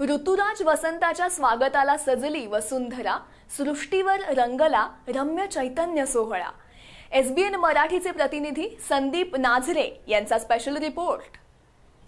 ऋतुराज वसंताच्या स्वागताला सजली वसुंधरा सृष्टीवर रंगला रम्य चैतन्य सोहळा. एसबीएन मराठीचे प्रतिनिधी संदीप नाझरे यांचा स्पेशल रिपोर्ट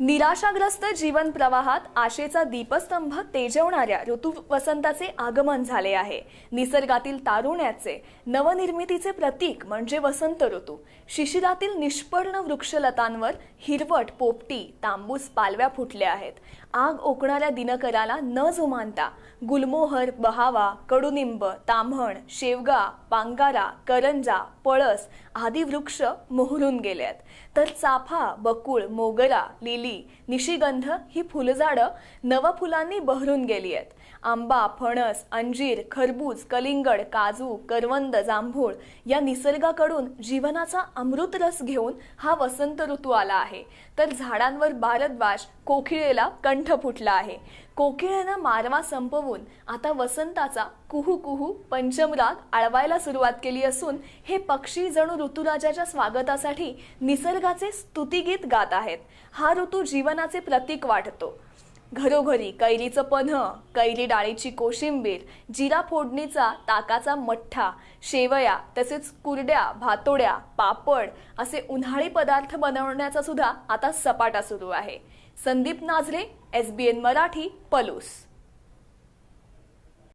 निराशाग्रस्त जीवन प्रवाहात आशेचा दीपस्तंभ तेजवणाऱ्या ऋतू वसंताचे आगमन झाले आहे. निसर्गातील तारुण्याचे नवनिर्मितीचे प्रतीक म्हणजे वसंत ऋतू. शिशिरातील निष्पर्ण वृक्षलतांवर हिरवट पोपटी तांबूस पालव्या फुटल्या आहेत. आग ओकणाऱ्या दिनकराला न जुमानता गुलमोहर बहावा कडुनिंब ताम्हण शेवगा पांगारा करंजा पळस आदी वृक्ष मोहरून गेले आहेत. तर चाफा बकुळ मोगरा लिली निशिगंध ही फुलझाडं नवफुलांनी बहरून गेली आहेत. आंबा फणस अंजीर खरबूज कलिंगड काजू करवंद जांभूळ या निसर्गाकडून जीवनाचा अमृत रस घेऊन हा वसंत ऋतू आला आहे. तर झाडांवर भारद्वाज कोकिळेला कंठ फुटला आहे. कोकिळेनं मारवा संपवून आता वसंताचा कुहू कुहू पंचमराग आळवायला सुरुवात केली असून हे पक्षी जणू ऋतुराजाच्या स्वागतासाठी निसर्गाचे स्तुतिगीत गात आहेत. हा ऋतू जीवनाचे प्रतीक वाटतो. घरोघरी कैरीचं पन्ह कैरी डाळीची कोशिंबीर जिरा फोडणीचा ताकाचा मठ्ठा शेवया तसेच कुरड्या भातोड्या पापड असे उन्हाळी पदार्थ बनवण्याचा सुद्धा आता सपाटा सुरू आहे. संदीप नाझरे एन मराठी पलूस.